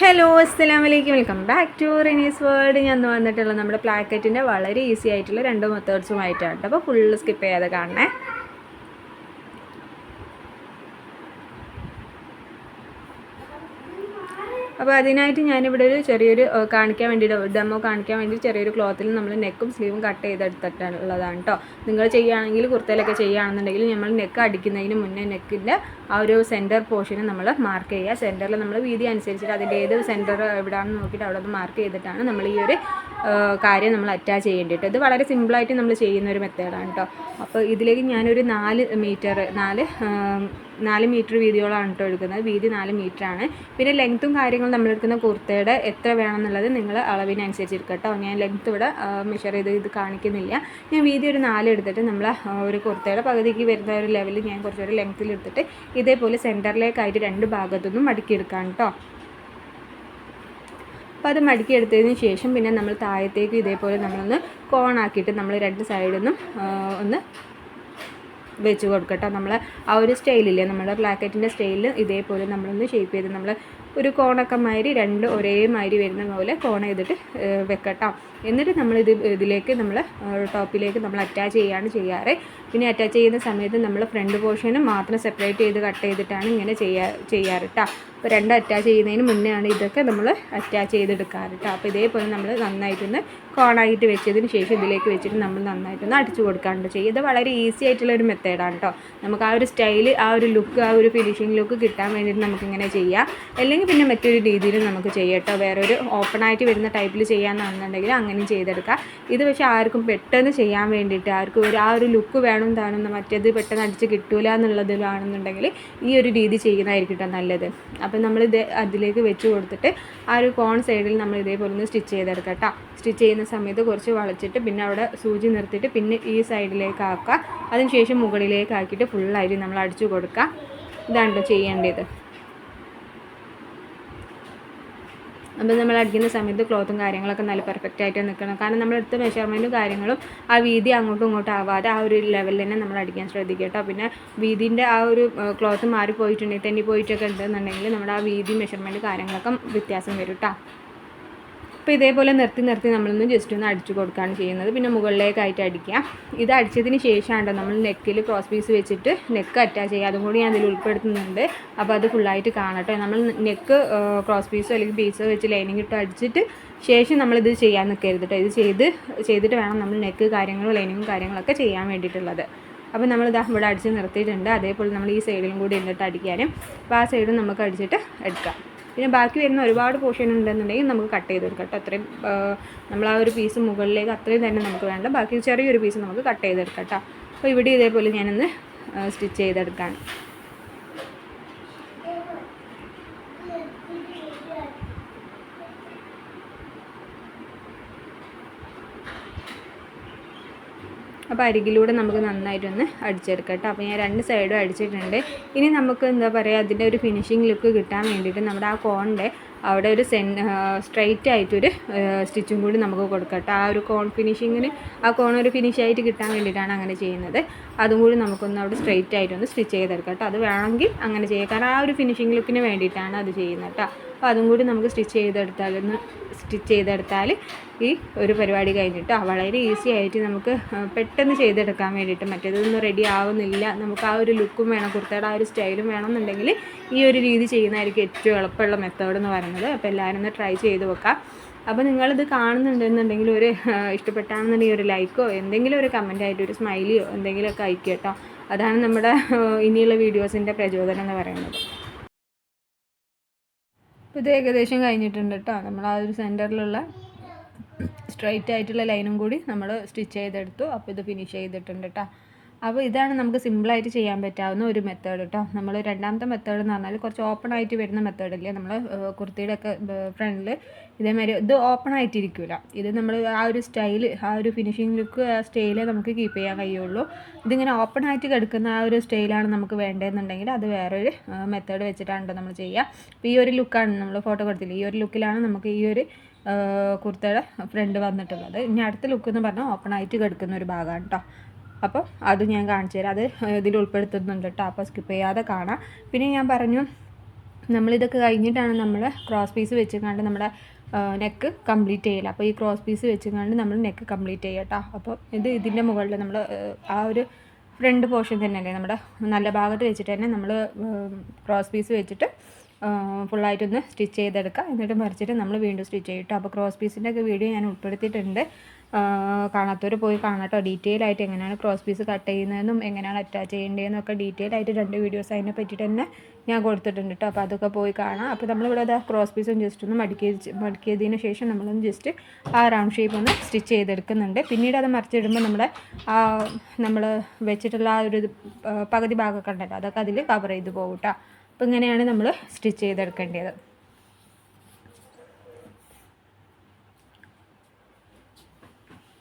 Hello അസ്സാം വലൈക്കും welcome back to Rini's world ഞാൻ വന്നിട്ടുള്ള നമ്മുടെ പ്ലാക്കറ്റിന്റെ വളരെ ഈസി ആയിട്ടുള്ള രണ്ട് മെത്തേഡ്സുമായിട്ടാണ് അപ്പോൾ ഫുള്ള് സ്കിപ്പ് ചെയ്യാതെ കാണണേ. അപ്പോൾ അതിനായിട്ട് ഞാനിവിടെ ഒരു ചെറിയൊരു കാണിക്കാൻ വേണ്ടിയിട്ട് ഡെമോ കാണിക്കാൻ വേണ്ടി ചെറിയൊരു ക്ലോത്തിൽ നമ്മൾ നെക്കും സ്ലീവും കട്ട് ചെയ്തെടുത്തിട്ടുള്ളതാണ് കേട്ടോ നിങ്ങൾ ചെയ്യുകയാണെങ്കിൽ കുർത്തയിലൊക്കെ ചെയ്യുകയാണെന്നുണ്ടെങ്കിൽ നമ്മൾ നെക്ക് അടിക്കുന്നതിന് മുന്നേ നെക്കിന്റെ ആ ഒരു സെന്റർ പോർഷന് നമ്മൾ മാർക്ക് ചെയ്യുക. സെന്ററിൽ നമ്മൾ വീതി അനുസരിച്ചിട്ട് അതിന്റെ ഏത് സെന്റർ എവിടെയാണെന്ന് നോക്കിയിട്ട് അവിടെ മാർക്ക് ചെയ്തിട്ടാണ് നമ്മൾ ഈ ഒരു കാര്യം നമ്മൾ അറ്റാച്ച് ചെയ്യേണ്ടിയിട്ട് ഇത് വളരെ സിമ്പിളായിട്ട് നമ്മൾ ചെയ്യുന്ന ഒരു മെത്തേഡാണ് കേട്ടോ അപ്പോൾ ഇതിലേക്ക് ഞാനൊരു നാല് മീറ്റർ നാല് നാല് മീറ്റർ വീതിയോളാണ് കേട്ടോ എടുക്കുന്നത്. വീതി നാല് മീറ്ററാണ്. പിന്നെ ലെങ്ത്തും കാര്യങ്ങളും നമ്മൾ എടുക്കുന്ന കുർത്തയുടെ എത്ര വേണമെന്നുള്ളത് നിങ്ങൾ അളവിനനുസരിച്ച് കേട്ടോ ഞാൻ ലെങ്ത്ത് ഇവിടെ മെഷർ ചെയ്ത് ഇത് കാണിക്കുന്നില്ല. ഞാൻ വീതി ഒരു നാല് എടുത്തിട്ട് നമ്മൾ ഒരു കുർത്തയുടെ പകുതിക്ക് വരുന്ന ഒരു ലെവലിൽ ഞാൻ കുറച്ചൊരു ലെങ്ത്തിൽ എടുത്തിട്ട് ഇതേപോലെ സെന്ററിലേക്കായിട്ട് രണ്ട് ഭാഗത്തുനിന്നും മടക്കിയെടുക്കാം കേട്ടോ അപ്പോൾ അത് മടക്കി എടുത്തതിന് ശേഷം പിന്നെ നമ്മൾ താഴത്തേക്ക് ഇതേപോലെ നമ്മളൊന്ന് കോണാക്കിയിട്ട് നമ്മൾ രണ്ട് സൈഡിൽ നിന്നും ഒന്ന് വെച്ച് കൊടുക്കട്ടോ. നമ്മൾ ആ ഒരു സ്റ്റൈലില്ലേ നമ്മുടെ ബ്ലാക്കറ്റിന്റെ സ്റ്റൈലിൽ ഇതേപോലെ നമ്മളൊന്ന് ഷേപ്പ് ചെയ്ത് നമ്മൾ ഒരു കോണൊക്കെ മാതിരി രണ്ട് ഒരേ മാതിരി വരുന്ന പോലെ കോൺ ചെയ്തിട്ട് വെക്കട്ടോ. എന്നിട്ട് നമ്മൾ ഇത് ഇതിലേക്ക് നമ്മൾ ടോപ്പിലേക്ക് നമ്മൾ അറ്റാച്ച് ചെയ്യുകയാണ് ചെയ്യാറ്. പിന്നെ അറ്റാച്ച് ചെയ്യുന്ന സമയത്ത് നമ്മൾ ഫ്രണ്ട് പോർഷനും മാത്രം സെപ്പറേറ്റ് ചെയ്ത് കട്ട് ചെയ്തിട്ടാണ് ഇങ്ങനെ ചെയ്യാ ചെയ്യാറ് കേട്ടോ അപ്പോൾ രണ്ട് അറ്റാച്ച് ചെയ്യുന്നതിന് മുന്നേ ആണ് ഇതൊക്കെ നമ്മൾ അറ്റാച്ച് ചെയ്തെടുക്കാറ് കേട്ടോ അപ്പോൾ ഇതേപോലെ നമ്മൾ നന്നായിട്ടൊന്ന് കോണായിട്ട് വെച്ചതിന് ശേഷം ഇതിലേക്ക് വെച്ചിട്ട് നമ്മൾ നന്നായിട്ടൊന്ന് അടിച്ചു കൊടുക്കാറുണ്ട് ചെയ്യും ഇത് വളരെ ഈസി ആയിട്ടുള്ള ഒരു മെത്തേഡാണ് കേട്ടോ നമുക്ക് ആ ഒരു സ്റ്റൈൽ ആ ഒരു ലുക്ക് ആ ഒരു ഫിനിഷിംഗ് ലുക്ക് കിട്ടാൻ വേണ്ടിയിട്ട് നമുക്കിങ്ങനെ ചെയ്യാം. അല്ലെങ്കിൽ പിന്നെ മറ്റൊരു രീതിയിൽ നമുക്ക് ചെയ്യാം കേട്ടോ വേറൊരു ഓപ്പണായിട്ട് വരുന്ന ടൈപ്പിൽ ചെയ്യാമെന്നാണെന്നുണ്ടെങ്കിൽ അങ്ങനെയും ചെയ്തെടുക്കാം. ഇത് പക്ഷേ ആർക്കും പെട്ടെന്ന് ചെയ്യാൻ വേണ്ടിയിട്ട് ആർക്കും ഒരു ആ ഒരു ലുക്ക് വേണം താണെന്ന് മറ്റേത് പെട്ടെന്ന് അടിച്ച് കിട്ടൂല എന്നുള്ളതിലാണെന്നുണ്ടെങ്കിൽ ഈ ഒരു രീതി ചെയ്യുന്നതായിരിക്കും കേട്ടോ നല്ലത്. അപ്പം നമ്മൾ ഇത് അതിലേക്ക് വെച്ച് കൊടുത്തിട്ട് ആ ഒരു കോൺ സൈഡിൽ നമ്മൾ ഇതേപോലെ ഒന്ന് സ്റ്റിച്ച് ചെയ്തെടുക്കാം കേട്ടോ സ്റ്റിച്ച് ചെയ്യുന്ന സമയത്ത് കുറച്ച് വളച്ചിട്ട് പിന്നെ അവിടെ സൂചി നിർത്തിയിട്ട് പിന്നെ ഈ സൈഡിലേക്ക് ആക്കുക. അതിനുശേഷം മുകളിലേക്ക് ആക്കിയിട്ട് ഫുള്ളായിട്ട് നമ്മൾ അടിച്ചു കൊടുക്കുക. ഇതാണ് ചെയ്യേണ്ടത്. അപ്പോൾ നമ്മൾ അടിക്കുന്ന സമയത്ത് ക്ലോത്തും കാര്യങ്ങളൊക്കെ നല്ല പെർഫെക്റ്റ് ആയിട്ട് നിൽക്കണം കാരണം നമ്മൾ എടുത്ത മെഷർമെന്റും കാര്യങ്ങളും ആ വീതി അങ്ങോട്ടും ഇങ്ങോട്ടും ആവാതെ ആ ഒരു ലെവലിൽ തന്നെ നമ്മൾ അടിക്കാൻ ശ്രദ്ധിക്കുക കേട്ടോ. പിന്നെ വീതിന്റെ ആ ഒരു ക്ലോത്ത് മാറിപ്പോയിട്ടുണ്ടെങ്കിൽ തെന്നി പോയിട്ടൊക്കെ ഉണ്ടെന്നുണ്ടെങ്കിൽ നമ്മുടെ ആ വീതി മെഷർമെന്റ് കാര്യങ്ങളൊക്കെ വ്യത്യാസം വരും കേട്ടോ. അപ്പോൾ ഇതേപോലെ നിർത്തി നിർത്തി നമ്മളൊന്ന് ജസ്റ്റ് ഒന്ന് അടിച്ചു കൊടുക്കുകയാണ് ചെയ്യുന്നത്. പിന്നെ മുകളിലേക്കായിട്ട് അടിക്കുക. ഇത് അടിച്ചതിന് ശേഷമാണ് നമ്മൾ നെക്കിൽ ക്രോസ് പീസ് വെച്ചിട്ട് നെക്ക് അറ്റാച്ച് ചെയ്യുക. അതും കൂടി ഞാൻ അതിൽ ഉൾപ്പെടുത്തുന്നുണ്ട്. അപ്പോൾ അത് ഫുള്ളായിട്ട് കാണട്ടെ നമ്മൾ നെക്ക് ക്രോസ് പീസോ അല്ലെങ്കിൽ പീസോ വെച്ച് ലൈനിങ് ഇട്ട് അടിച്ചിട്ട് ശേഷം നമ്മളിത് ചെയ്യാൻ നിൽക്കരുത് ഇത് ചെയ്ത് ചെയ്തിട്ട് വേണം നമ്മൾ നെക്ക് കാര്യങ്ങളും ലൈനിങ്ങും കാര്യങ്ങളൊക്കെ ചെയ്യാൻ വേണ്ടിയിട്ടുള്ളത്. അപ്പോൾ നമ്മൾ ഇതാ ഇവിടെ അടിച്ച് നിർത്തിയിട്ടുണ്ട്. അതേപോലെ നമ്മൾ ഈ സൈഡിലും കൂടി എന്നിട്ട് അടിക്കാനും. അപ്പോൾ ആ സൈഡും നമുക്ക് അടിച്ചിട്ട് എടുക്കാം. പിന്നെ ബാക്കി വരുന്ന ഒരുപാട് പോർഷൻ ഉണ്ടെന്നുണ്ടെങ്കിൽ നമുക്ക് കട്ട് ചെയ്ത് കൊടുക്കാം കേട്ടോ. അത്രയും നമ്മൾ ആ ഒരു പീസ് മുകളിലേക്ക് അത്രയും തന്നെ നമുക്ക് വേണ്ട. ബാക്കി ചെറിയൊരു പീസ് നമുക്ക് കട്ട് ചെയ്തെടുക്കാം കേട്ടോ. അപ്പോൾ ഇവിടെ ഇതേപോലെ ഞാനൊന്ന് സ്റ്റിച്ച് ചെയ്തെടുക്കാൻ അപ്പോൾ അരികിലൂടെ നമുക്ക് നന്നായിട്ടൊന്ന് അടിച്ചെടുക്കാം കേട്ടോ അപ്പോൾ ഞാൻ രണ്ട് സൈഡും അടിച്ചിട്ടുണ്ട്. ഇനി നമുക്ക് എന്താ പറയുക അതിന്റെ ഒരു ഫിനിഷിംഗ് ലുക്ക് കിട്ടാൻ വേണ്ടിയിട്ട് നമ്മുടെ ആ കോണിന്റെ അവിടെ ഒരു സെൻ സ്ട്രൈറ്റ് ആയിട്ടൊരു സ്റ്റിച്ചും കൂടി നമുക്ക് കൊടുക്കാം കേട്ടോ ആ ഒരു കോൺ ഫിനിഷിങ്ങിന് ആ കോൺ ഒരു ഫിനിഷ് ആയിട്ട് കിട്ടാൻ വേണ്ടിയിട്ടാണ് അങ്ങനെ ചെയ്യുന്നത്. അതും കൂടി നമുക്കൊന്ന് അവിടെ സ്ട്രൈറ്റ് ആയിട്ടൊന്ന് സ്റ്റിച്ച് ചെയ്തെടുക്കാം കേട്ടോ അത് വേണമെങ്കിൽ അങ്ങനെ ചെയ്യാം. കാരണം ആ ഒരു ഫിനിഷിംഗ് ലുക്കിന് വേണ്ടിയിട്ടാണ് അത് ചെയ്യുന്നത് കേട്ടോ അപ്പോൾ അതും കൂടി നമുക്ക് സ്റ്റിച്ച് ചെയ്തെടുത്താൽ സ്റ്റിച്ച് ചെയ്തെടുത്താൽ ഈ ഒരു പരിപാടി കഴിഞ്ഞിട്ട് വളരെ ഈസി ആയിട്ട് നമുക്ക് പെട്ടെന്ന് ചെയ്തെടുക്കാൻ വേണ്ടിയിട്ട് മറ്റേതൊന്നും റെഡി ആവുന്നില്ല. നമുക്ക് ആ ഒരു ലുക്കും വേണം കുർത്തയുടെ ആ ഒരു സ്റ്റൈലും വേണമെന്നുണ്ടെങ്കിൽ ഈ ഒരു രീതി ചെയ്യുന്നതായിരിക്കും ഏറ്റവും എളുപ്പമുള്ള മെത്തേഡ് എന്ന് പറയുന്നത്. അപ്പോൾ എല്ലാവരും ഒന്ന് ട്രൈ ചെയ്ത് വെക്കാം അപ്പോൾ നിങ്ങളിത് കാണുന്നുണ്ടെന്നുണ്ടെങ്കിൽ ഒരു ഇഷ്ടപ്പെട്ടാണെന്നുണ്ടെങ്കിൽ ഒരു ലൈക്കോ എന്തെങ്കിലും ഒരു കമന്റ് ആയിട്ട് ഒരു സ്മൈലിയോ എന്തെങ്കിലുമൊക്കെ അയക്കുക കേട്ടോ. അതാണ് നമ്മുടെ ഇനിയുള്ള വീഡിയോസിന്റെ പ്രചോദനം എന്ന് പറയുന്നത്. ഇത് ഏകദേശം കഴിഞ്ഞിട്ടുണ്ട് കേട്ടോ. നമ്മൾ ആ ഒരു സെന്ററിലുള്ള സ്ട്രൈറ്റ് ആയിട്ടുള്ള ലൈനും കൂടി നമ്മൾ സ്റ്റിച്ച് ചെയ്തെടുത്തു. അപ്പോൾ ഇത് ഫിനിഷ് ചെയ്തിട്ടുണ്ട് കേട്ടോ. അപ്പോൾ ഇതാണ് നമുക്ക് സിമ്പിളായിട്ട് ചെയ്യാൻ പറ്റാവുന്ന ഒരു മെത്തേഡ് കേട്ടോ നമ്മൾ രണ്ടാമത്തെ മെത്തേഡ് എന്ന് പറഞ്ഞാൽ കുറച്ച് ഓപ്പൺ ആയിട്ട് വരുന്ന മെത്തേഡല്ലേ നമ്മൾ കുർത്തിയുടെ ഒക്കെ ഫ്രണ്ടിൽ ഇതേമാതിരി ഇത് ഓപ്പൺ ആയിട്ടിരിക്കില്ല ഇത് നമ്മൾ ആ ഒരു സ്റ്റൈൽ ആ ഒരു ഫിനിഷിംഗ് ലുക്ക് ആ സ്റ്റൈലേ നമുക്ക് കീപ്പ് ചെയ്യാൻ കഴിയുള്ളൂ. ഇതിങ്ങനെ ഓപ്പൺ ആയിട്ട് കിടക്കുന്ന ആ ഒരു സ്റ്റൈലാണ് നമുക്ക് വേണ്ടതെന്നുണ്ടെങ്കിൽ അത് വേറൊരു മെത്തേഡ് വെച്ചിട്ടാണ് നമ്മൾ ചെയ്യുക അപ്പോൾ ഈ ഒരു ലുക്കാണ് നമ്മൾ ഫോട്ടോ കൊടുത്തില്ല? ഈ ഒരു ലുക്കിലാണ് നമുക്ക് ഈ ഒരു കുർത്തയുടെ ഫ്രണ്ട് വന്നിട്ടുള്ളത്. ഇനി അടുത്ത ലുക്ക് എന്ന് പറഞ്ഞാൽ ഓപ്പൺ ആയിട്ട് കിടക്കുന്ന ഒരു ഭാഗമാണ് കേട്ടോ അപ്പോൾ അത് ഞാൻ കാണിച്ചു തരാം. അത് ഇതിൽ ഉൾപ്പെടുത്തുന്നുണ്ട് കേട്ടോ അപ്പോൾ സ്കിപ്പ് ചെയ്യാതെ കാണാം. പിന്നെ ഞാൻ പറഞ്ഞു നമ്മളിതൊക്കെ കഴിഞ്ഞിട്ടാണ് നമ്മൾ ക്രോസ് പീസ് വെച്ചുകൊണ്ട് നമ്മുടെ നെക്ക് കംപ്ലീറ്റ് ചെയ്യില്ല അപ്പോൾ ഈ ക്രോസ് പീസ് വെച്ചുകൊണ്ട് നമ്മൾ നെക്ക് കംപ്ലീറ്റ് ചെയ്യുക കേട്ടോ അപ്പോൾ ഇത് ഇതിന്റെ മുകളിൽ നമ്മൾ ആ ഒരു ഫ്രണ്ട് പോർഷൻ തന്നെയല്ലേ? നമ്മുടെ നല്ല ഭാഗത്ത് വെച്ചിട്ട് തന്നെ നമ്മൾ ക്രോസ് പീസ് വെച്ചിട്ട് ഫുള്ളായിട്ടൊന്ന് സ്റ്റിച്ച് ചെയ്തെടുക്കുക എന്നിട്ട് മറിച്ചിട്ട് നമ്മൾ വീണ്ടും സ്റ്റിച്ച് ചെയ്യും കേട്ടോ. അപ്പോൾ ക്രോസ് പീസിന്റെ ഒക്കെ വീഡിയോ ഞാൻ ഉൾപ്പെടുത്തിയിട്ടുണ്ട്. കാണാത്തവർ പോയി കാണാട്ടോ. ഡീറ്റെയിൽ ആയിട്ട് എങ്ങനെയാണ് ക്രോസ് പീസ് കട്ട് ചെയ്യുന്നതെന്നും എങ്ങനെയാണ് അറ്റാച്ച് ചെയ്യേണ്ടതെന്നും ഒക്കെ ഡീറ്റെയിൽ ആയിട്ട് രണ്ട് വീഡിയോസ് അതിനെ പറ്റിയിട്ട് തന്നെ ഞാൻ കൊടുത്തിട്ടുണ്ട് കേട്ടോ. അപ്പോൾ അതൊക്കെ പോയി കാണാം. അപ്പോൾ നമ്മളിവിടെ അത് ക്രോസ് പീസും ജസ്റ്റ് ഒന്ന് മടക്കി മടക്കിയതിന് ശേഷം നമ്മളൊന്ന് ജസ്റ്റ് ആ റൗണ്ട് ഷേപ്പ് ഒന്ന് സ്റ്റിച്ച് ചെയ്തെടുക്കുന്നുണ്ട്. പിന്നീട് അത് മറിച്ചിടുമ്പോൾ നമ്മുടെ ആ നമ്മൾ വെച്ചിട്ടുള്ള ആ ഒരു പകുതി ഭാഗമൊക്കെ ഉണ്ടല്ലോ. അതൊക്കെ അതിൽ കവർ ചെയ്ത് പോകും കേട്ടോ. അപ്പോൾ ഇങ്ങനെയാണ് നമ്മൾ സ്റ്റിച്ച് ചെയ്തെടുക്കേണ്ടത്.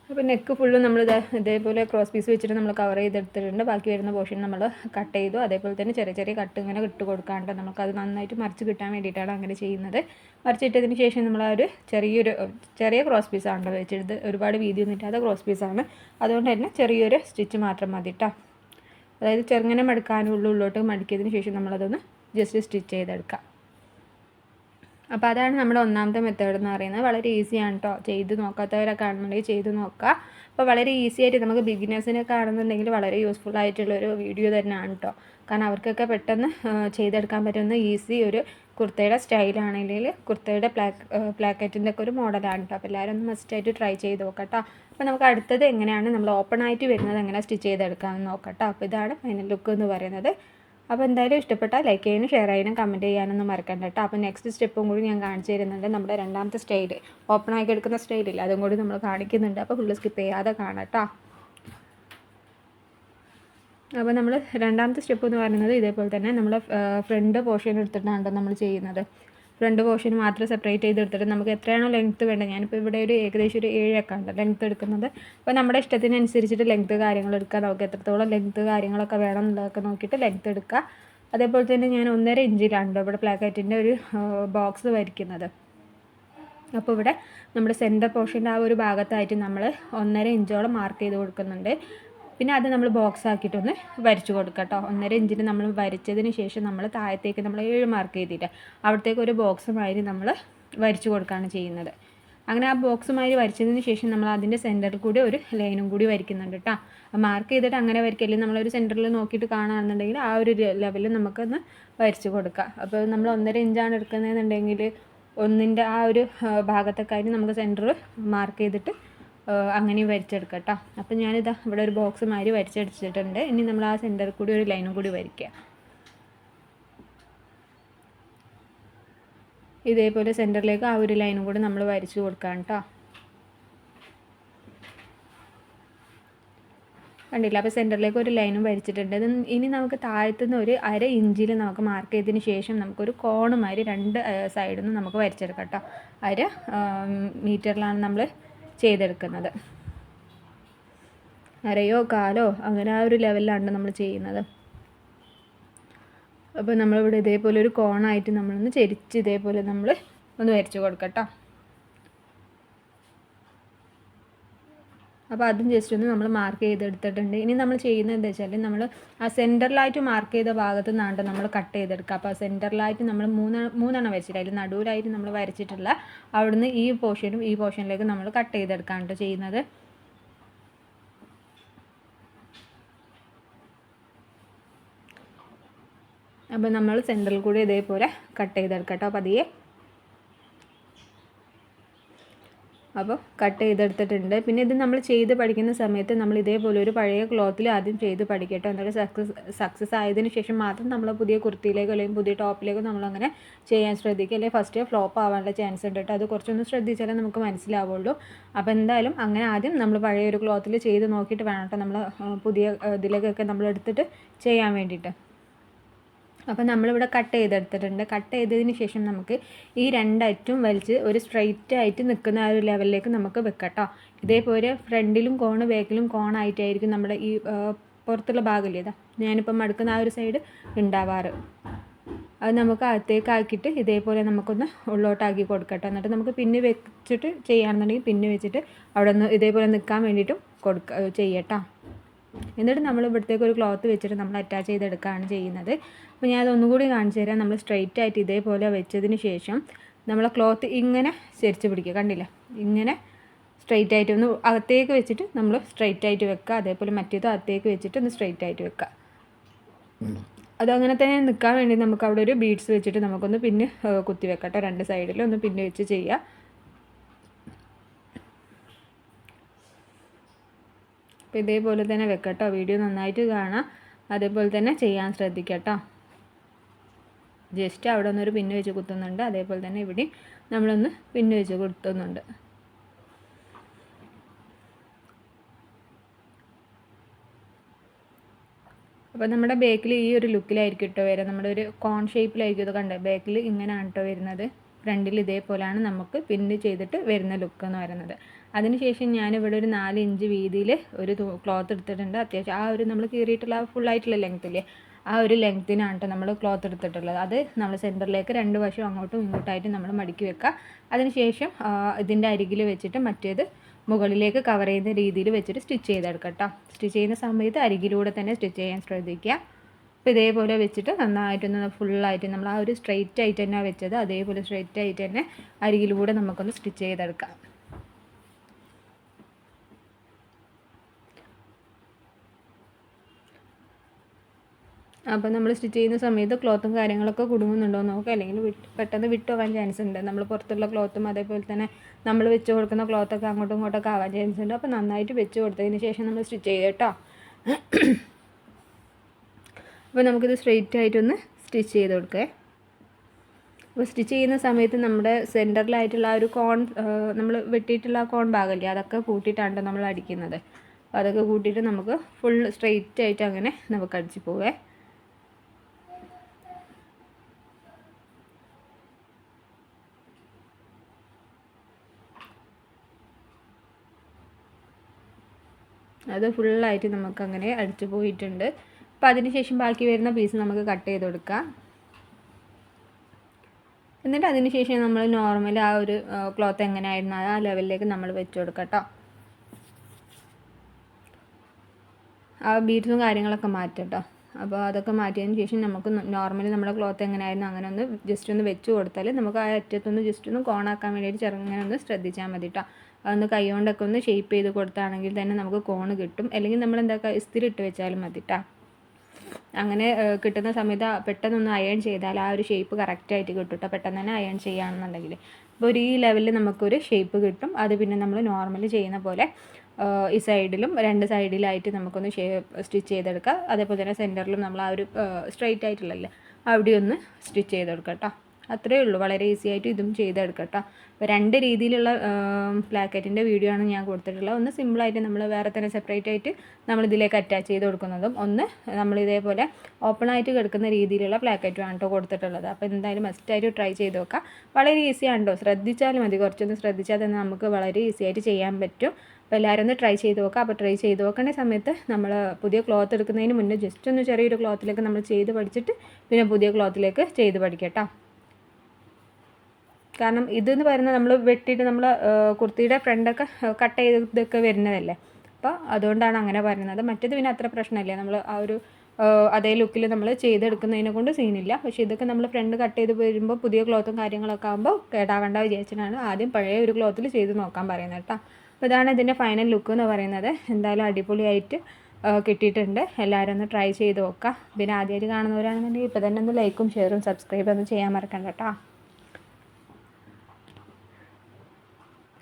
അപ്പോൾ നെക്ക് ഫുള്ളും നമ്മൾ ഇതേപോലെ ക്രോസ് പീസ് വെച്ചിട്ട് നമ്മൾ കവർ ചെയ്തെടുത്തിട്ടുണ്ട്. ബാക്കി വരുന്ന പോർഷൻ നമ്മൾ കട്ട് ചെയ്തു. അതേപോലെ തന്നെ ചെറിയ ചെറിയ കട്ട് ഇങ്ങനെ ഇട്ട് കൊടുക്കാണ്ട് നമുക്കത് നന്നായിട്ട് മറിച്ച് കിട്ടാൻ വേണ്ടിയിട്ടാണ് അങ്ങനെ ചെയ്യുന്നത്. മറിച്ചിട്ടതിന് ശേഷം നമ്മൾ ആ ഒരു ചെറിയൊരു ചെറിയ ക്രോസ് പീസാണല്ലോ വെച്ചെടുത്ത് ഒരുപാട് വീതി ഒന്നിട്ടാതെ ക്രോസ് പീസാണ് അതുകൊണ്ട് തന്നെ ചെറിയൊരു സ്റ്റിച്ച് മാത്രം മതി അതായത് ചെറുങ്ങനെ മടുക്കാനുള്ള ഉള്ളോട്ട് മടക്കിയതിന് ശേഷം നമ്മളതൊന്ന് ജസ്റ്റ് സ്റ്റിച്ച് ചെയ്തെടുക്കാം. അപ്പോൾ അതാണ് നമ്മുടെ ഒന്നാമത്തെ മെത്തേഡ് എന്ന് പറയുന്നത്. വളരെ ഈസിയാണ് കേട്ടോ ചെയ്ത് നോക്കാത്തവരൊക്കെ ആണെന്നുണ്ടെങ്കിൽ ചെയ്ത് നോക്കുക. അപ്പോൾ വളരെ ഈസി ആയിട്ട് നമുക്ക് ബിഗിനേഴ്സിനെ കാണുന്നുണ്ടെങ്കിൽ വളരെ യൂസ്ഫുൾ ആയിട്ടുള്ളൊരു വീഡിയോ തന്നെയാണ് കേട്ടോ കാരണം അവർക്കൊക്കെ പെട്ടെന്ന് ചെയ്തെടുക്കാൻ പറ്റുന്ന ഈസി ഒരു കുർത്തയുടെ സ്റ്റൈലാണെങ്കിൽ കുർത്തയുടെ പ്ലാക്ക് പ്ലാക്കറ്റിന്റെ ഒക്കെ ഒരു മോഡലാണ് കേട്ടോ അപ്പോൾ എല്ലാവരും ഒന്ന് മസ്റ്റായിട്ട് ട്രൈ ചെയ്ത് നോക്കട്ടോ അപ്പോൾ നമുക്ക് അടുത്തത് എങ്ങനെയാണ്? നമ്മൾ ഓപ്പൺ ആയിട്ട് വരുന്നത് എങ്ങനെ സ്റ്റിച്ച് ചെയ്തെടുക്കാമെന്ന് നോക്കട്ടോ കേട്ടോ അപ്പോൾ ഇതാണ് ഫൈനൽ ലുക്ക് എന്ന് പറയുന്നത്. അപ്പോൾ എന്തായാലും ഇഷ്ടപ്പെട്ടാൽ ലൈക്ക് ചെയ്യാനും ഷെയർ ചെയ്യാനും കമന്റ് ചെയ്യാനൊന്നും മറക്കണ്ട കേട്ടോ അപ്പോൾ നെക്സ്റ്റ് സ്റ്റെപ്പും കൂടി ഞാൻ കാണിച്ചു തരുന്നുണ്ട് നമ്മുടെ രണ്ടാമത്തെ സ്റ്റൈൽ ഓപ്പൺ ആക്കി എടുക്കുന്ന സ്റ്റൈലില്ല അതും കൂടി നമ്മൾ കാണിക്കുന്നുണ്ട്. അപ്പോൾ ഫുള്ള് സ്കിപ്പ് ചെയ്യാതെ കാണാം കേട്ടോ അപ്പോൾ നമ്മൾ രണ്ടാമത്തെ സ്റ്റെപ്പ് എന്ന് പറയുന്നത് ഇതേപോലെ തന്നെ നമ്മൾ ഫ്രണ്ട് പോർഷൻ എടുത്തിട്ടാണ് നമ്മൾ ചെയ്യുന്നത്. ഫ്രണ്ട് പോർഷൻ മാത്രം സെപ്പറേറ്റ് ചെയ്തെടുത്തിട്ട് നമുക്ക് എത്രയാണോ ലെങ്ത്ത് വേണ്ടത്? ഞാനിപ്പോൾ ഇവിടെ ഒരു ഏകദേശം ഒരു ഏഴൊക്കെ ഉണ്ട് ലെങ്ത്ത് എടുക്കുന്നത്. അപ്പോൾ നമ്മുടെ ഇഷ്ടത്തിനനുസരിച്ചിട്ട് ലെങ്ത്ത് കാര്യങ്ങൾ എടുക്കുക നമുക്ക് എത്രത്തോളം ലെങ്ത്ത് കാര്യങ്ങളൊക്കെ വേണം എന്നുള്ളതൊക്കെ നോക്കിയിട്ട് ലെങ്ത്ത് എടുക്കുക അതേപോലെ തന്നെ ഞാൻ ഒന്നര ഇഞ്ചിലാണ് ഇവിടെ പ്ലാക്കറ്റിന്റെ ഒരു ബോക്സ് വരയ്ക്കുന്നത്. അപ്പോൾ ഇവിടെ നമ്മുടെ സെന്റർ പോർഷന്റെ ആ ഒരു ഭാഗത്തായിട്ട് നമ്മൾ ഒന്നര ഇഞ്ചോളം മാർക്ക് ചെയ്ത് കൊടുക്കുന്നുണ്ട്. പിന്നെ അത് നമ്മൾ ബോക്സ് ആക്കിയിട്ടൊന്ന് വരച്ചു കൊടുക്കുക കേട്ടോ ഒന്നര ഇഞ്ചിന് നമ്മൾ വരച്ചതിന് ശേഷം നമ്മൾ താഴത്തേക്ക് നമ്മൾ ഏഴ് മാർക്ക് ചെയ്തിട്ട് അവിടത്തേക്ക് ഒരു ബോക്സുമാതിരി നമ്മൾ വരച്ചു കൊടുക്കുകയാണ് ചെയ്യുന്നത്. അങ്ങനെ ആ ബോക്സുമായി വരച്ചതിന് ശേഷം നമ്മൾ അതിന്റെ സെന്ററിൽ കൂടി ഒരു ലൈനും കൂടി വരയ്ക്കുന്നുണ്ട് കേട്ടോ മാർക്ക് ചെയ്തിട്ട് അങ്ങനെ വരയ്ക്കല്ലേ നമ്മളൊരു സെന്ററിൽ നോക്കിയിട്ട് കാണുകയാണെന്നുണ്ടെങ്കിൽ ആ ഒരു ലെവലിൽ നമുക്കൊന്ന് വരച്ച് കൊടുക്കാം. അപ്പോൾ നമ്മൾ ഒന്നര ഇഞ്ചാണ് എടുക്കുന്നതെന്നുണ്ടെങ്കിൽ ഒന്നിന്റെ ആ ഒരു ഭാഗത്തൊക്കെ നമുക്ക് സെന്റർ മാർക്ക് ചെയ്തിട്ട് അങ്ങനെ വരച്ചെടുക്കാം കേട്ടോ അപ്പം ഞാനിതാ ഇവിടെ ഒരു ബോക്സ് മാതിരി വരച്ചെടുത്തിട്ടുണ്ട്. ഇനി നമ്മൾ ആ സെന്ററിൽ കൂടി ഒരു ലൈനും കൂടി വരയ്ക്കുക. ഇതേപോലെ സെന്ററിലേക്ക് ആ ഒരു ലൈനും കൂടി നമ്മൾ വരച്ചു കൊടുക്കാം കേട്ടോ കണ്ടില്ല? അപ്പോൾ സെന്ററിലേക്ക് ഒരു ലൈനും വരച്ചിട്ടുണ്ട്. ഇനി നമുക്ക് താഴത്തുനിന്ന് ഒരു അര ഇഞ്ചിൽ നമുക്ക് മാർക്ക് ചെയ്തതിന് ശേഷം നമുക്കൊരു കോണുമാതിരി രണ്ട് സൈഡിൽ നിന്ന് നമുക്ക് വരച്ചെടുക്കാം കേട്ടോ അര മീറ്ററിലാണ് നമ്മൾ ചെയ്തെടുക്കുന്നത്. അരയോ കാലോ അങ്ങനെ ആ ഒരു ലെവലിലാണ് നമ്മൾ ചെയ്യുന്നത്. അപ്പോൾ നമ്മളിവിടെ ഇതേപോലെ ഒരു കോണായിട്ട് നമ്മളൊന്ന് ചെരിച്ച് ഇതേപോലെ നമ്മൾ ഒന്ന് വരച്ച് കൊടുക്കട്ടോ. അപ്പോൾ അതും ജസ്റ്റ് ഒന്ന് നമ്മൾ മാർക്ക് ചെയ്തെടുത്തിട്ടുണ്ട്. ഇനി നമ്മൾ ചെയ്യുന്നത് എന്താ വെച്ചാൽ നമ്മൾ ആ സെന്ററിലായിട്ട് മാർക്ക് ചെയ്ത ഭാഗത്ത് നിന്നാണ്ട് നമ്മൾ കട്ട് ചെയ്തെടുക്കുക. അപ്പോൾ സെന്ററിലായിട്ട് നമ്മൾ മൂന്ന് മൂന്നെണ്ണം വരച്ചിട്ട് അതിൽ നടുവിലായിട്ട് നമ്മൾ വരച്ചിട്ടുള്ള അവിടുന്ന് ഈ പോർഷനും ഈ പോർഷനിലേക്ക് നമ്മൾ കട്ട് ചെയ്തെടുക്കാണ്ട് ചെയ്യുന്നത്. അപ്പോൾ നമ്മൾ സെന്ററിൽ കൂടി ഇതേപോലെ കട്ട് ചെയ്തെടുക്കട്ടോ പതിയെ. അപ്പോൾ കട്ട് ചെയ്തെടുത്തിട്ടുണ്ട്. പിന്നെ ഇത് നമ്മൾ ചെയ്ത് പഠിക്കുന്ന സമയത്ത് നമ്മൾ ഇതേപോലെ ഒരു പഴയ ക്ലോത്തിൽ ആദ്യം ചെയ്ത് പഠിക്കട്ടെ. എന്നിട്ട് സക്സസ് സക്സസ് ആയതിനു ശേഷം മാത്രം നമ്മൾ പുതിയ കുർത്തിയിലേക്കോ അല്ലെങ്കിൽ പുതിയ ടോപ്പിലേക്കോ നമ്മളങ്ങനെ ചെയ്യാൻ ശ്രദ്ധിക്കുക. അല്ലെങ്കിൽ ഫസ്റ്റ് ഫ്ലോപ്പ് ആവാനുള്ള ചാൻസ് ഉണ്ട് കേട്ടോ. അത് കുറച്ചൊന്ന് ശ്രദ്ധിച്ചാലേ നമുക്ക് മനസ്സിലാവുള്ളൂ. അപ്പോൾ എന്തായാലും അങ്ങനെ ആദ്യം നമ്മൾ പഴയ ഒരു ക്ലോത്തിൽ ചെയ്ത് നോക്കിയിട്ട് വേണം കേട്ടോ നമ്മൾ പുതിയ ഇതിലേക്കൊക്കെ നമ്മൾ എടുത്തിട്ട് ചെയ്യാൻ വേണ്ടിയിട്ട്. അപ്പോൾ നമ്മളിവിടെ കട്ട് ചെയ്തെടുത്തിട്ടുണ്ട്. കട്ട് ചെയ്തതിന് ശേഷം നമുക്ക് ഈ രണ്ടറ്റും വലിച്ച് ഒരു സ്ട്രെയിറ്റ് ആയിട്ട് നിൽക്കുന്ന ആ ഒരു ലെവലിലേക്ക് നമുക്ക് വെക്കട്ടോ. ഇതേപോലെ ഫ്രണ്ടിലും കോണ് ബാക്കിലും കോണായിട്ടായിരിക്കും നമ്മുടെ ഈ പുറത്തുള്ള ഭാഗമില്ലേ ഇതാ? ഞാനിപ്പം മടുക്കുന്ന ആ ഒരു സൈഡ് ഉണ്ടാവാറ്. അത് നമുക്ക് അകത്തേക്ക് ആക്കിയിട്ട് ഇതേപോലെ നമുക്കൊന്ന് ഉള്ളോട്ടാക്കി കൊടുക്കട്ടോ. എന്നിട്ട് നമുക്ക് പിന്നെ വെച്ചിട്ട് ചെയ്യുകയാണെന്നുണ്ടെങ്കിൽ പിന്നെ വെച്ചിട്ട് അവിടെ നിന്ന് ഇതേപോലെ നിൽക്കാൻ വേണ്ടിയിട്ടും കൊടുക്ക ചെയ്യട്ടോ. എന്നിട്ട് നമ്മൾ ഇവിടത്തേക്ക് ഒരു ക്ലോത്ത് വെച്ചിട്ട് നമ്മൾ അറ്റാച്ച് ചെയ്തെടുക്കുകയാണ് ചെയ്യുന്നത്. അപ്പോൾ ഞാൻ അതൊന്നും കൂടി കാണിച്ചു തരാം. നമ്മൾ സ്ട്രെയിറ്റ് ആയിട്ട് ഇതേപോലെ വെച്ചതിന് ശേഷം നമ്മൾ ക്ലോത്ത് ഇങ്ങനെ ചരിച്ച് പിടിക്കുക. കണ്ടില്ല? ഇങ്ങനെ സ്ട്രെയിറ്റ് ആയിട്ട് ഒന്ന് അകത്തേക്ക് വെച്ചിട്ട് നമ്മൾ സ്ട്രെയിറ്റ് ആയിട്ട് വെക്കുക. അതേപോലെ മറ്റേത് അകത്തേക്ക് വെച്ചിട്ട് ഒന്ന് സ്ട്രെയിറ്റ് ആയിട്ട് വെക്കുക. അതങ്ങനെ തന്നെ നിൽക്കാൻ വേണ്ടി നമുക്ക് അവിടെ ഒരു ബീഡ്സ് വെച്ചിട്ട് നമുക്കൊന്ന് പിന്നെ കുത്തി കുത്തി കേട്ടോ. രണ്ട് സൈഡിലും ഒന്ന് പിന്നെ വെച്ച് ചെയ്യുക. അപ്പോൾ ഇതേപോലെ തന്നെ വെക്കട്ടോ. വീഡിയോ നന്നായിട്ട് കാണാം. അതേപോലെ തന്നെ ചെയ്യാൻ ശ്രദ്ധിക്കട്ടോ. ജസ്റ്റ് അവിടെ ഒന്നൊരു പിന്ന് വെച്ച് കുത്തുന്നുണ്ട്. അതേപോലെ തന്നെ ഇവിടെയും നമ്മളൊന്ന് പിന്ന് വെച്ച് കുത്തുന്നുണ്ട്. അപ്പോൾ നമ്മുടെ ബേക്കിൽ ഈ ഒരു ലുക്കിലായിരിക്കും കേട്ടോ വരിക നമ്മുടെ ഒരു കോൺ ഷേപ്പിലായിരിക്കും ഇത് കണ്ടത് ബാക്കിൽ ഇങ്ങനെയാണ് കേട്ടോ വരുന്നത്. ഫ്രണ്ടിൽ ഇതേപോലെയാണ് നമുക്ക് പിന്ന് ചെയ്തിട്ട് വരുന്ന ലുക്ക് എന്ന് പറയുന്നത്. അതിനുശേഷം ഞാനിവിടെ ഒരു നാല് ഇഞ്ച് വീതിയിൽ ഒരു ക്ലോത്ത് എടുത്തിട്ടുണ്ട്. അത്യാവശ്യം ആ ഒരു നമ്മൾ കീറിയിട്ടുള്ള ഫുള്ളായിട്ടുള്ള ലെങ്ത്തില്ലേ ആ ഒരു ലെങ്ത്തിനാണ് കേട്ടോ നമ്മൾ ക്ലോത്ത് എടുത്തിട്ടുള്ളത്. അത് നമ്മൾ സെന്ററിലേക്ക് രണ്ട് വശം അങ്ങോട്ടും ഇങ്ങോട്ടായിട്ട് നമ്മൾ മടക്കി വെക്കുക. അതിനുശേഷം ഇതിന്റെ അരികിൽ വെച്ചിട്ട് മറ്റേത് മുകളിലേക്ക് കവർ ചെയ്യുന്ന രീതിയിൽ വെച്ചിട്ട് സ്റ്റിച്ച് ചെയ്തെടുക്കാം കേട്ടോ സ്റ്റിച്ച് ചെയ്യുന്ന സമയത്ത് അരികിലൂടെ തന്നെ സ്റ്റിച്ച് ചെയ്യാൻ ശ്രദ്ധിക്കുക. അപ്പോൾ ഇതേപോലെ വെച്ചിട്ട് നന്നായിട്ടൊന്ന് ഫുള്ളായിട്ട് നമ്മൾ ആ ഒരു സ്ട്രെയിറ്റ് ആയിട്ട് തന്നെ വെച്ചത് അതേപോലെ സ്ട്രെയിറ്റ് ആയിട്ട് തന്നെ അരികിലൂടെ നമുക്കൊന്ന് സ്റ്റിച്ച് ചെയ്തെടുക്കാം. അപ്പോൾ നമ്മൾ സ്റ്റിച്ച് ചെയ്യുന്ന സമയത്ത് ക്ലോത്തും കാര്യങ്ങളൊക്കെ കുടുങ്ങുന്നുണ്ടോ നോക്കുക അല്ലെങ്കിൽ വിട്ട് പെട്ടെന്ന് വിട്ടുപോകാൻ ചാൻസ് ഉണ്ട്. നമ്മൾ പുറത്തുള്ള ക്ലോത്തും അതേപോലെ തന്നെ നമ്മൾ വെച്ച് കൊടുക്കുന്ന ക്ലോത്തൊക്കെ അങ്ങോട്ടും ഇങ്ങോട്ടൊക്കെ ആവാൻ ചാൻസ് ഉണ്ട്. അപ്പോൾ നന്നായിട്ട് വെച്ച് കൊടുത്തതിന് ശേഷം നമ്മൾ സ്റ്റിച്ച് ചെയ്യുക കേട്ടോ. അപ്പോൾ നമുക്കിത് സ്ട്രെയിറ്റ് ആയിട്ടൊന്ന് സ്റ്റിച്ച് ചെയ്ത് കൊടുക്കേ. അപ്പോൾ സ്റ്റിച്ച് ചെയ്യുന്ന സമയത്ത് നമ്മുടെ സെന്ററിലായിട്ടുള്ള ആ ഒരു കോൺ നമ്മൾ വെട്ടിയിട്ടുള്ള ആ കോൺ ഭാഗമല്ലേ അതൊക്കെ കൂട്ടിയിട്ടാണ് നമ്മൾ അടിക്കുന്നത്. അപ്പോൾ അതൊക്കെ കൂട്ടിയിട്ട് നമുക്ക് ഫുൾ സ്ട്രെയിറ്റ് ആയിട്ട് അങ്ങനെ നമുക്ക് അടിച്ച് പോവേ. അത് ഫുള്ളായിട്ട് നമുക്കങ്ങനെ അടിച്ചു പോയിട്ടുണ്ട്. അപ്പോൾ അതിനുശേഷം ബാക്കി വരുന്ന പീസ് നമുക്ക് കട്ട് ചെയ്ത് കൊടുക്കാം. എന്നിട്ട് അതിനുശേഷം നമ്മൾ നോർമൽ ആ ഒരു ക്ലോത്ത് എങ്ങനെയായിരുന്നു ആ ലെവലിലേക്ക് നമ്മൾ വെച്ച് കൊടുക്കാം ആ ബീഡ്സും കാര്യങ്ങളൊക്കെ മാറ്റാം കേട്ടോ അപ്പോൾ അതൊക്കെ മാറ്റിയതിന് ശേഷം നമുക്ക് നോർമലി നമ്മുടെ ക്ലോത്ത് എങ്ങനെയായിരുന്നു അങ്ങനെ ഒന്ന് ജസ്റ്റ് ഒന്ന് വെച്ച് കൊടുത്താൽ നമുക്ക് ആ അറ്റത്തൊന്ന് ജസ്റ്റ് ഒന്ന് കോണാക്കാൻ വേണ്ടിയിട്ട് ചെറുങ്ങനെ ഒന്ന് ശ്രദ്ധിച്ചാൽ മതി കേട്ടോ അതൊന്ന് കൈ കൊണ്ടൊക്കെ ഒന്ന് ഷേപ്പ് ചെയ്ത് കൊടുത്താണെങ്കിൽ തന്നെ നമുക്ക് കോണ് കിട്ടും. അല്ലെങ്കിൽ നമ്മൾ എന്താക്കുക ഇസ്തിരി ഇട്ട് വെച്ചാലും മതി അങ്ങനെ കിട്ടുന്ന സമയത്ത് പെട്ടെന്നൊന്ന് അയൺ ചെയ്താൽ ആ ഒരു ഷേപ്പ് കറക്റ്റായിട്ട് കിട്ടും കേട്ടോ പെട്ടെന്ന് തന്നെ അയൺ ചെയ്യുകയാണെന്നുണ്ടെങ്കിൽ അപ്പോൾ ഒരു ഈ ലെവലിൽ നമുക്കൊരു ഷേപ്പ് കിട്ടും. അത് പിന്നെ നമ്മൾ നോർമലി ചെയ്യുന്ന പോലെ ഈ സൈഡിലും രണ്ട് സൈഡിലായിട്ട് നമുക്കൊന്ന് ഷേപ്പ് സ്റ്റിച്ച് ചെയ്തെടുക്കാം. അതേപോലെ തന്നെ സെന്ററിലും നമ്മൾ ആ ഒരു സ്ട്രെയിറ്റ് ആയിട്ടുള്ളല്ലേ അവിടെ ഒന്ന് സ്റ്റിച്ച് ചെയ്തെടുക്കാം കേട്ടോ അത്രയേ ഉള്ളൂ. വളരെ ഈസി ആയിട്ട് ഇതും ചെയ്തെടുക്കാം കേട്ടോ അപ്പോൾ രണ്ട് രീതിയിലുള്ള പ്ലാക്കറ്റിന്റെ വീഡിയോ ആണ് ഞാൻ കൊടുത്തിട്ടുള്ളത്. ഒന്ന് സിമ്പിളായിട്ട് നമ്മൾ വേറെ തന്നെ സെപ്പറേറ്റ് ആയിട്ട് നമ്മൾ ഇതിലേക്ക് അറ്റാച്ച് ചെയ്ത് കൊടുക്കുന്നതും ഒന്ന് നമ്മൾ ഇതേപോലെ ഓപ്പൺ ആയിട്ട് കിടക്കുന്ന രീതിയിലുള്ള പ്ലാക്കറ്റും ആണ് കേട്ടോ കൊടുത്തിട്ടുള്ളത്. അപ്പോൾ എന്തായാലും മസ്റ്റായിട്ട് ട്രൈ ചെയ്ത് നോക്കാം. വളരെ ഈസി ആണ് കേട്ടോ ശ്രദ്ധിച്ചാൽ മതി. കുറച്ചൊന്ന് ശ്രദ്ധിച്ചാൽ തന്നെ നമുക്ക് വളരെ ഈസി ആയിട്ട് ചെയ്യാൻ പറ്റും. അപ്പോൾ എല്ലാവരും ഒന്ന് ട്രൈ ചെയ്ത് നോക്കുക അപ്പോൾ ട്രൈ ചെയ്ത് നോക്കേണ്ട സമയത്ത് നമ്മൾ പുതിയ ക്ലോത്ത് എടുക്കുന്നതിന് മുന്നേ ജസ്റ്റ് ഒന്ന് ചെറിയൊരു ക്ലോത്തിലേക്ക് നമ്മൾ ചെയ്ത് പഠിച്ചിട്ട് പിന്നെ പുതിയ ക്ലോത്തിലേക്ക് ചെയ്ത് പഠിക്കട്ടോ കാരണം ഇതെന്ന് പറയുന്നത് നമ്മൾ വെട്ടിയിട്ട് നമ്മൾ കുർത്തിയുടെ ഫ്രണ്ടൊക്കെ കട്ട് ചെയ്തൊക്കെ വരുന്നതല്ലേ? അപ്പോൾ അതുകൊണ്ടാണ് അങ്ങനെ പറയുന്നത്. മറ്റേത് പിന്നെ അത്ര പ്രശ്നമില്ല. നമ്മൾ ആ ഒരു അതേ ലുക്കിൽ നമ്മൾ ചെയ്തെടുക്കുന്നതിനെ കൊണ്ട് സീനില്ല പക്ഷെ ഇതൊക്കെ നമ്മൾ ഫ്രണ്ട് കട്ട് ചെയ്ത് വരുമ്പോൾ പുതിയ ക്ലോത്തും കാര്യങ്ങളൊക്കെ ആകുമ്പോൾ കേടാവേണ്ട വിചാരിച്ചിട്ടാണ് ആദ്യം പഴയ ഒരു ക്ലോത്തിൽ ചെയ്ത് നോക്കാൻ പറയുന്നത് കേട്ടോ. അപ്പോൾ ഇതാണ് ഇതിന്റെ ഫൈനൽ ലുക്ക് എന്ന് പറയുന്നത്. എന്തായാലും അടിപൊളിയായിട്ട് കിട്ടിയിട്ടുണ്ട്. എല്ലാവരും ഒന്ന് ട്രൈ ചെയ്ത് നോക്കാം പിന്നെ ആദ്യമായിട്ട് കാണുന്നവരാണെന്നുണ്ടെങ്കിൽ ഇപ്പോൾ തന്നെ ഒന്ന് ലൈക്കും ഷെയറും സബ്സ്ക്രൈബും ഒന്ന് ചെയ്യാൻ മറക്കണ്ട കേട്ടോ.